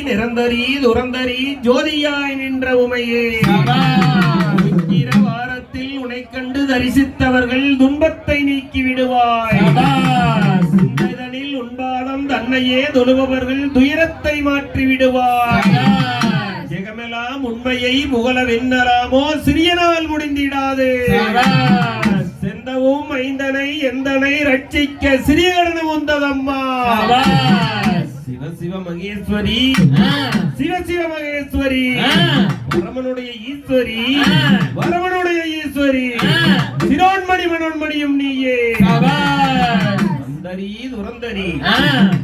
துரந்தரி துரந்தரி ஜோதியாய் நின்ற உமையே. வாரத்தில் உனை கண்டு தரிசித்தவர்கள் துன்பத்தை நீக்கி விடுவாய் சிந்ததனில் உன்பாதம் தன்னையே தொழுபவர்கள் துயரத்தை மாற்றி விடுவாய் ஜெகமெல்லாம் உண்மையை புகழ வெண்ணலாமோ சிறிய நாள் முடிந்திடாது செந்தவும் ஐந்தனை எந்தனை ரட்சிக்க சிறிய கடனம் உந்ததம்மா. சிவ சிவ மகேஸ்வரி சிவ சிவ மகேஸ்வரி வரமனுடைய ஈஸ்வரி. வரமனுடைய ஈஸ்வரி. சிரோன்மணி மனோன்மணியும் நீயே. அந்தரி துரந்தரி.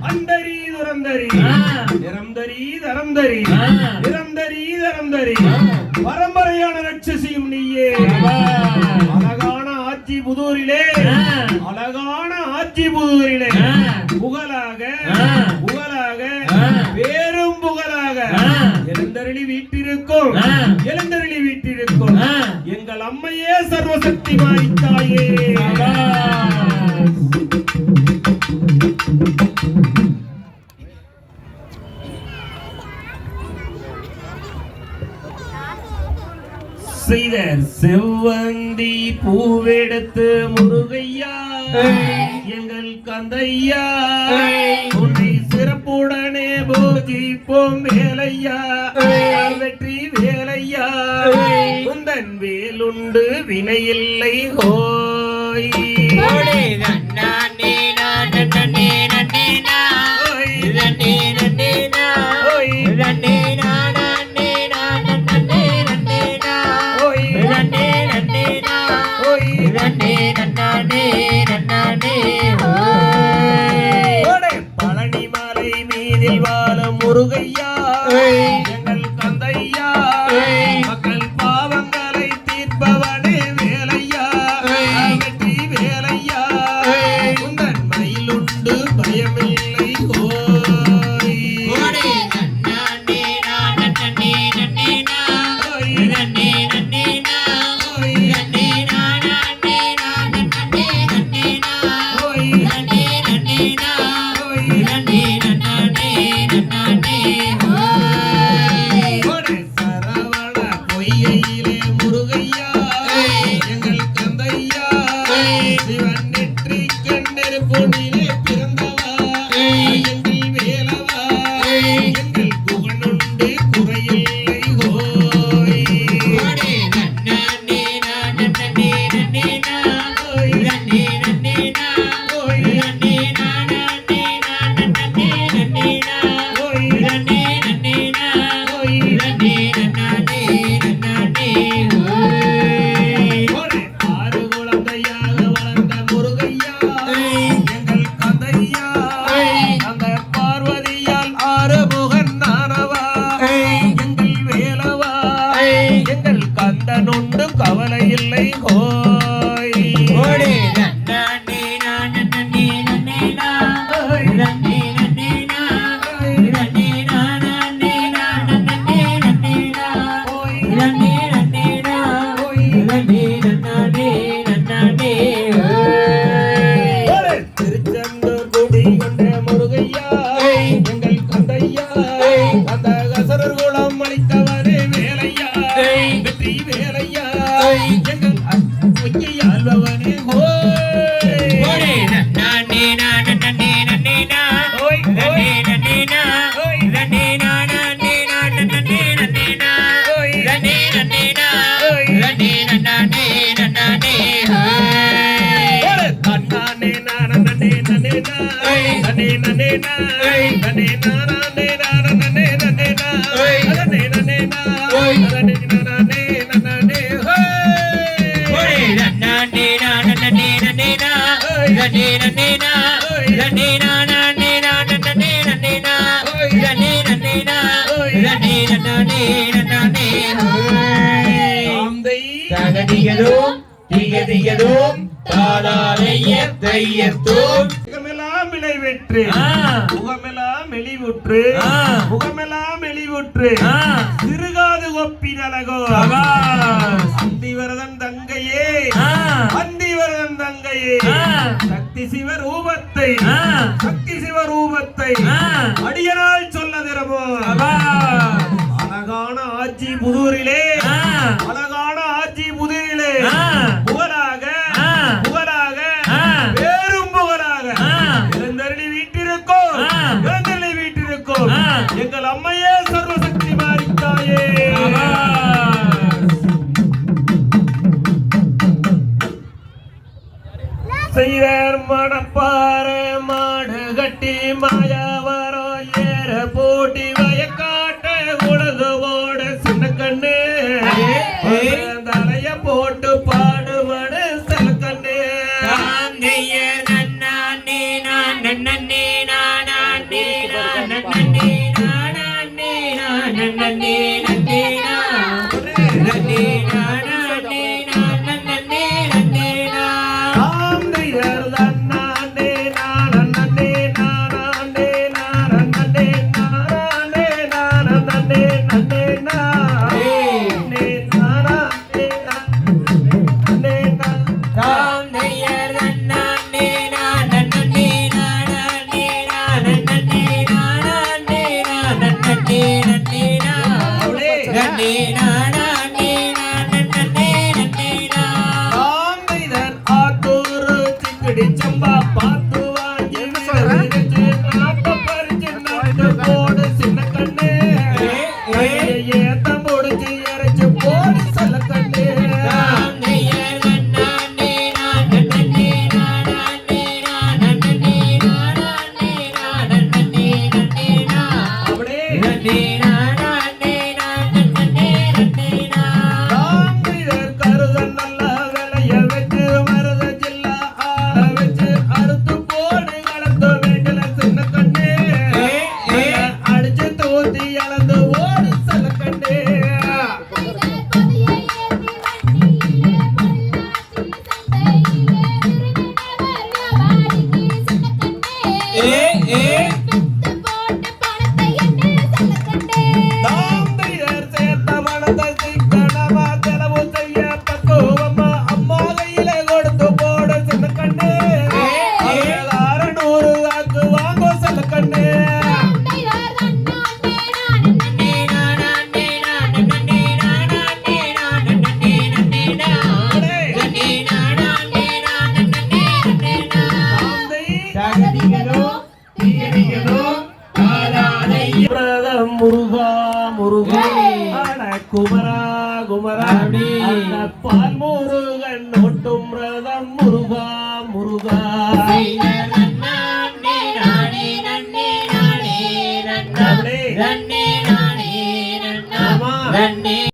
அந்தரி துரந்தரி. நிரந்தரி தரந்தரி. நிரந்தரி தரந்தரி. பரம்பரையான ரட்சசியும் நீயே. அழகான ஆட்சி புதூரிலே. அழகான ஆட்சி புதூரிலே. புகழாக பேரும் புகழாக வீட்டிருக்கும். எழுந்தருளி வீட்டிருக்கும். எங்கள் அம்மையே சர்வசக்தி மாய்த்தாயே செய்த செவ்வந்தி பூவெடுத்து முருகையா. எங்கள் கந்தையா. உன்னை சிறப்புடனே போதிப்போம் வேலையா? வெற்றி வேலையா? குந்தன் வேலுண்டு வினையில்லை ஹோய். ஓய் ஓய் முருகையா. அந்த கசரர் குலம் அளித்தவரே வேலையா வெற்றி வேலையா எங்கள் அக்கையை ஆள்பவனே ஹோய் தகதியதும் திகதியதும் தாளாலைய தையத்தோம் விளைவெற்று முகமெல்லாம் மெலிவுற்று. முகமெல்லாம் மெலிவுற்று. சிறுகாது சபாஸ். அந்திவரதன் தங்கையே ஆ. அந்திவரதன் தங்கையே. சக்தி சிவ ரூபத்தை. சக்தி சிவ ரூபத்தை. அடியனால். செய்வர் மடப்பார மாடு கட்டி மாயாவரோ ஏற போட்டி வயக்காட்ட உலகு ஓட சின்ன கண்ணு. தலைய போட்டு பாடுபடு சில கண்ணு. நன்னே குமரா குமரா பால் முருகன் ஓட்டும் ரதம் முருகா முருகா நன்னே